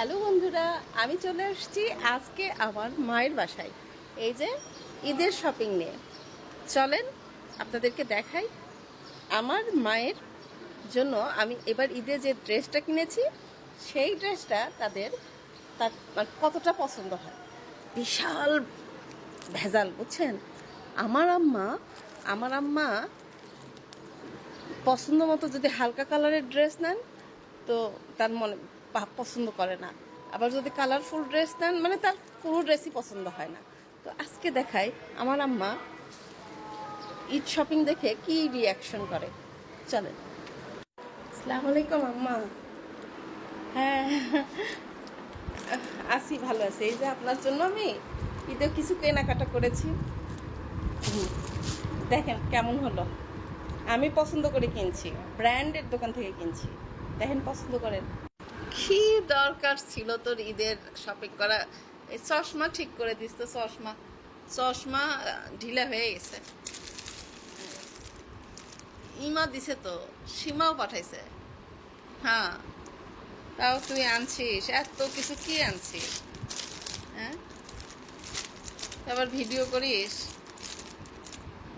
Hello বন্ধুরা, আমি চলে এসেছি আজকে আমার মায়ের বাসায়। এই যে ঈদের শপিং নিয়ে। চলেন আপনাদেরকে দেখাই আমার মায়ের জন্য আমি এবার ঈদে যে ড্রেসটা কিনেছি, সেই ড্রেসটা তাদের তার মানে কতটা পছন্দ হয়। বিশাল ভেজাল, বুঝছেন? আমার আম্মা আমার আম্মা পছন্দ মতো যদি হালকা কালারের ড্রেস নেন, তো তার মনে পছন্দ করে না। আবার যদি কালারফুল ড্রেস দেন মানে তার কোনো ড্রেসই পছন্দ হয় না। তো আজকে দেখাই আমার আম্মা ঈদ শপিং দেখে কি রিয়াকশন করে। চলেন। আসসালামু আলাইকুম আম্মা। হ্যাঁ। আছি ভালো আছি। এই যে আপনার জন্য আমি ঈদে কিছু কেনাকাটা করেছি। দেখেন কেমন হলো। আমি পছন্দ করে কিনছি। ব্র্যান্ডের দোকান থেকে কিনছি। দেখেন পছন্দ করেন। কি দরকার ছিল তোর ঈদের শপিং করা। এই চশমা ঠিক করে দিস তো, চশমা। চশমা ঢিলা হয়ে গেছে। ইমা দিছে তো, সীমাও পাঠাইছে। হ্যাঁ তাও তুই আনছিস, এত কিছু কি আনছিস? হ্যাঁ? তারপর ভিডিও করিস।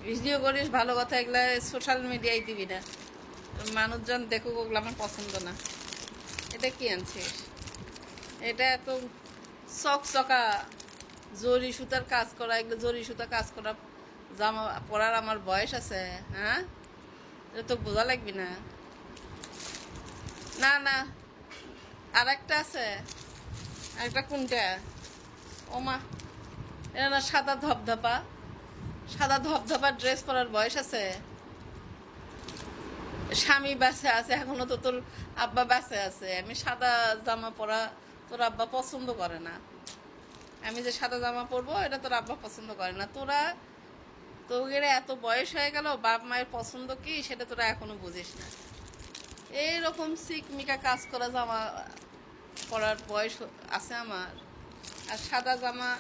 ভিডিও করিস, ভালো কথা এগুলা সোশ্যাল মিডিয়ায় দিবি না। মানুষজন দেখুক, ওগুলো আমার পছন্দ না। এটা কি আনছিস? এটা এত চকচকা জরি সুতার কাজ করা, এগুলো জরি সুতা কাজ করা, জামা পরার আমার বয়স আছে হ্যাঁ? এটা তো বোঝা লাগবে না। না না। আর একটা আছে। আরেকটা কোনটা? ওমা এটা না সাদা ধপধপা? সাদা ধপধপা ড্রেস পরার বয়স আছে? স্বামী বাসে আছে, এখনও তো তোর আব্বা বাসে আছে। আমি সাদা জামা পরা তোর আব্বা পছন্দ করে না। আমি যে সাদা জামা পরবো, এটা তোর আব্বা পছন্দ করে না। তোরা, তোদের এত বয়স হয়ে গেল, বাপ মায়ের পছন্দ কি, সেটা তোরা এখনও বুঝিস না। এইরকম সিকমিকা কাজ করা জামা পরার বয়স আছে আমার। আর সাদা জামা,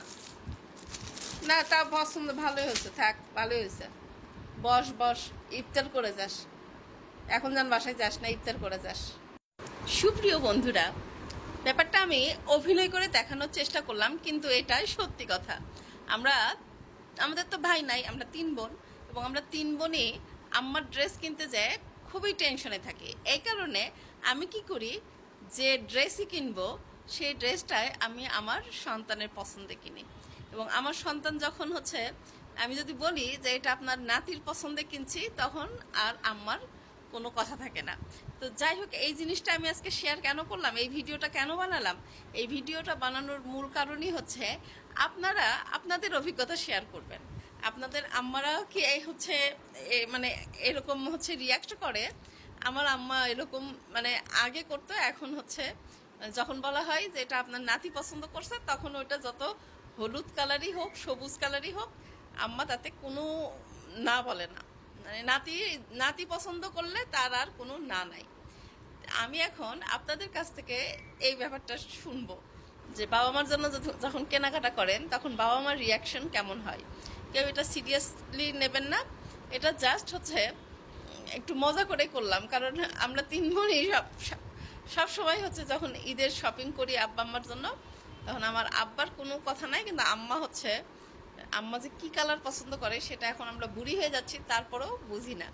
না, তা পছন্দ, ভালোই হয়েছে, থাক, ভালোই হয়েছে। বস বস, ইফতার করে যাস। এখন যান বাসায় যাস না, ইফতার করে যাস। সুপ্রিয় বন্ধুরা, ব্যাপারটা আমি অভিনয় করে দেখানোর চেষ্টা করলাম, কিন্তু এটাই সত্যি কথা। আমরা, আমাদের তো ভাই নাই, আমরা তিন বোন, এবং আমরা তিন বোনই আম্মার ড্রেস কিনতে যায় খুবই টেনশনে থাকি। এই কারণে আমি কি করি, যে ড্রেসই কিনবো, সেই ড্রেসটায় আমি আমার সন্তানের পছন্দে কিনি। এবং আমার সন্তান যখন হচ্ছে, আমি যদি বলি যে এটা আপনার নাতির পছন্দে কিনছি, তখন আর আম্মার কোনো কথা থাকে না। তো যাই হোক, এই জিনিসটা আমি আজকে শেয়ার কেন করলাম, এই ভিডিওটা কেন বানালাম, এই ভিডিওটা বানানোর মূল কারণই হচ্ছে আপনারা আপনাদের অভিজ্ঞতা শেয়ার করবেন। আপনাদের আম্মারাও কি এই হচ্ছে মানে এরকম হচ্ছে রিয়াক্ট করে? আমার আম্মা এরকম মানে আগে করতো, এখন হচ্ছে যখন বলা হয় যে এটা আপনার নাতি পছন্দ করছে, তখন ওইটা যত হলুদ কালারই হোক, সবুজ কালারই হোক, আম্মা তাতে কোনো না বলে না। মানে নাতি নাতি পছন্দ করলে তার আর কোনো না নাই। আমি এখন আপনাদের কাছ থেকে এই ব্যাপারটা শুনব, যে বাবা মার জন্য যখন- কেনাকাটা করেন, তখন বাবা মার রিয়াকশন কেমন হয়? কেউ এটা সিরিয়াসলি নেবেন না। এটা জাস্ট হচ্ছে, একটু মজা করে করলাম, কারণ আমরা তিন বোনই সব সব সময় হচ্ছে যখন ঈদের শপিং করি আব্বা আম্মার জন্য, তখন আমার আব্বার কোনো কথা নাই, কিন্তু আম্মা হচ্ছে আম্মা যে কি কালার পছন্দ করে সেটা এখন আমরা বুড়ি হয়ে যাচ্ছি, তারপরেও বুঝি না।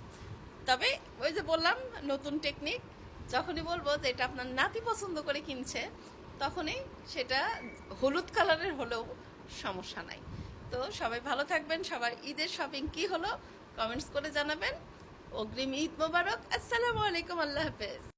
তবে ওই যে বললাম, নতুন টেকনিক যখনই বলব যে এটা আপনার নাতি পছন্দ করে কিনছে, তখনই সেটা হলুদ কালারের হলেও সমস্যা নাই। তো সবাই ভালো থাকবেন, সবার ঈদের শপিং কি হলো কমেন্টস করে জানাবেন। অগ্রিম ঈদ মোবারক, আসসালামু আলাইকুম, আল্লাহ হাফেজ।